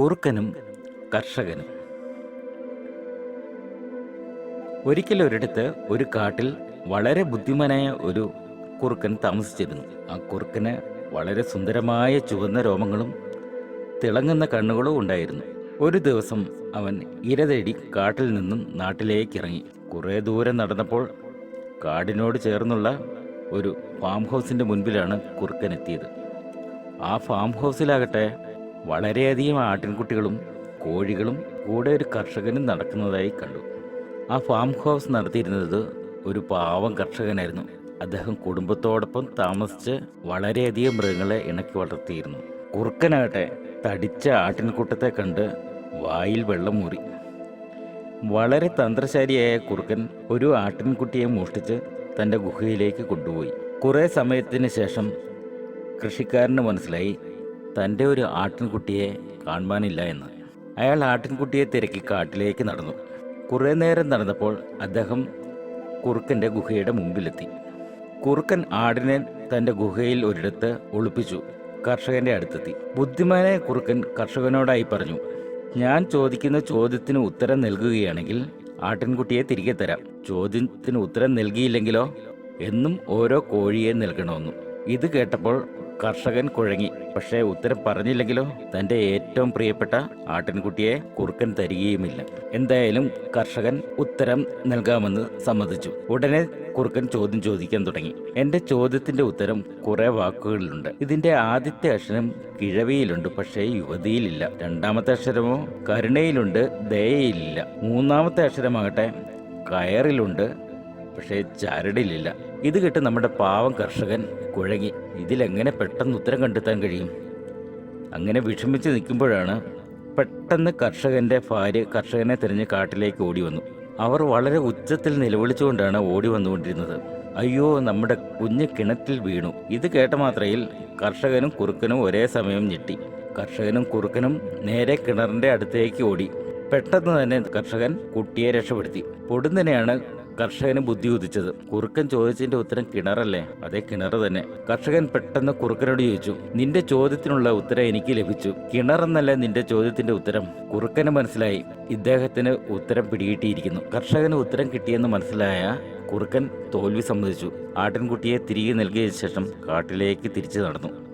കുറുക്കനും കർഷകനും. ഒരിക്കൽ ഒരിടത്ത് ഒരു കാട്ടിൽ വളരെ ബുദ്ധിമാനായ ഒരു കുറുക്കൻ താമസിച്ചിരുന്നു. ആ കുറുക്കന് വളരെ സുന്ദരമായ ചുവന്ന രോമങ്ങളും തിളങ്ങുന്ന കണ്ണുകളും ഉണ്ടായിരുന്നു. ഒരു ദിവസം അവൻ ഇരതേടി കാട്ടിൽ നിന്നും നാട്ടിലേക്ക് ഇറങ്ങി കുറേ ദൂരം നടന്നപ്പോൾ കാടിനോട് ചേർന്നുള്ള ഒരു ഫാം ഹൗസിന്റെ മുൻപിലാണ് കുറുക്കൻ എത്തിയത്. ആ ഫാം ഹൗസിലാകട്ടെ വളരെയധികം ആട്ടിൻകുട്ടികളും കോഴികളും കൂടെ ഒരു കർഷകനും നടക്കുന്നതായി കണ്ടു. ആ ഫാം ഹൗസ് നടത്തിയിരുന്നത് ഒരു പാവം കർഷകനായിരുന്നു. അദ്ദേഹം കുടുംബത്തോടൊപ്പം താമസിച്ച് വളരെയധികം മൃഗങ്ങളെ ഇണക്കി വളർത്തിയിരുന്നു. കുറുക്കനാകട്ടെ തടിച്ച ആട്ടിൻകൂട്ടത്തെ കണ്ട് വായിൽ വെള്ളം മൂറി വളരെ തന്ത്രശാലിയായ കുറുക്കൻ ഒരു ആട്ടിൻകുട്ടിയെ മോഷ്ടിച്ച് തന്റെ ഗുഹയിലേക്ക് കൊണ്ടുപോയി. കുറേ സമയത്തിന് ശേഷം കൃഷിക്കാരന് മനസ്സിലായി തന്റെ ഒരു ആട്ടിൻകുട്ടിയെ കാണുവാനില്ല എന്ന്. അയാൾ ആട്ടിൻകുട്ടിയെ തിരക്കി കാട്ടിലേക്ക് നടന്നു. കുറേ നേരം നടന്നപ്പോൾ അദ്ദേഹം കുറുക്കന്റെ ഗുഹയുടെ മുമ്പിലെത്തി. കുറുക്കൻ ആടിനെ തന്റെ ഗുഹയിൽ ഒരിടത്ത് ഒളിപ്പിച്ചു കർഷകന്റെ അടുത്തെത്തി. ബുദ്ധിമാനായ കുറുക്കൻ കർഷകനോടായി പറഞ്ഞു ഞാൻ ചോദിക്കുന്ന ചോദ്യത്തിന് ഉത്തരം നൽകുകയാണെങ്കിൽ ആട്ടിൻകുട്ടിയെ തിരികെ തരാം. ചോദ്യത്തിന് ഉത്തരം നൽകിയില്ലെങ്കിലോ? എന്നും ഓരോ കോഴിയെ നൽകണമെന്നും. ഇത് കേട്ടപ്പോൾ കർഷകൻ കുഴങ്ങി. പക്ഷേ ഉത്തരം പറഞ്ഞില്ലെങ്കിലോ? തന്റെ ഏറ്റവും പ്രിയപ്പെട്ട ആട്ടിൻകുട്ടിയെ കുറുക്കൻ തരികയുമില്ല. എന്തായാലും കർഷകൻ ഉത്തരം നൽകാമെന്ന് സമ്മതിച്ചു. ഉടനെ കുറുക്കൻ ചോദ്യം ചോദിക്കാൻ തുടങ്ങി. എന്റെ ചോദ്യത്തിന്റെ ഉത്തരം കുറെ വാക്കുകളിലുണ്ട്. ഇതിന്റെ ആദ്യത്തെ അക്ഷരം കിഴവിയിലുണ്ട് പക്ഷേ യുവതിയിലില്ല. രണ്ടാമത്തെ അക്ഷരമോ കരുണയിലുണ്ട് ദയയിലില്ല. മൂന്നാമത്തെ അക്ഷരമാകട്ടെ കയറിലുണ്ട് പക്ഷേ ചരടിലില്ല ഇത് കേട്ട് നമ്മുടെ പാവം കർഷകൻ കുഴങ്ങി ഇതിലെങ്ങനെ പെട്ടെന്ന് ഉത്തരം കണ്ടെത്താൻ കഴിയും? അങ്ങനെ വിഷമിച്ച് നിൽക്കുമ്പോഴാണ് പെട്ടെന്ന് കർഷകന്റെ ഭാര്യ കർഷകനെ തിരഞ്ഞ് കാട്ടിലേക്ക് ഓടി വന്നു. അവർ വളരെ ഉച്ചത്തിൽ നിലവിളിച്ചുകൊണ്ടാണ് ഓടി വന്നുകൊണ്ടിരുന്നത്. അയ്യോ നമ്മുടെ കുഞ്ഞ് കിണറ്റിൽ വീണു. ഇത് കേട്ട മാത്രയിൽ കർഷകനും കുറുക്കനും ഒരേ സമയം ഞെട്ടി. കർഷകനും കുറുക്കനും നേരെ കിണറിന്റെ അടുത്തേക്ക് ഓടി. പെട്ടെന്ന് തന്നെ കർഷകൻ കുട്ടിയെ രക്ഷപ്പെടുത്തി. പൊടുന്നനെയാണ് കർഷകന് ബുദ്ധി ഉദിച്ചത് കുറുക്കൻ ചോദിച്ചതിന്റെ ഉത്തരം കിണറല്ലേ? അതേ കിണർ തന്നെ. കർഷകൻ പെട്ടെന്ന് കുറുക്കനോട് ചോദിച്ചു നിന്റെ ചോദ്യത്തിനുള്ള ഉത്തരം എനിക്ക് ലഭിച്ചു. കിണറെന്നല്ല നിന്റെ ചോദ്യത്തിന്റെ ഉത്തരം. കുറുക്കന് മനസ്സിലായി ഇദ്ദേഹത്തിന് ഉത്തരം പിടികിട്ടിയിരിക്കുന്നു. കർഷകന് ഉത്തരം കിട്ടിയെന്ന് മനസ്സിലായ കുറുക്കൻ തോൽവി സമ്മതിച്ചു. ആട്ടിൻകുട്ടിയെ തിരികെ നൽകിയ ശേഷം കാട്ടിലേക്ക് തിരിച്ചു നടന്നു.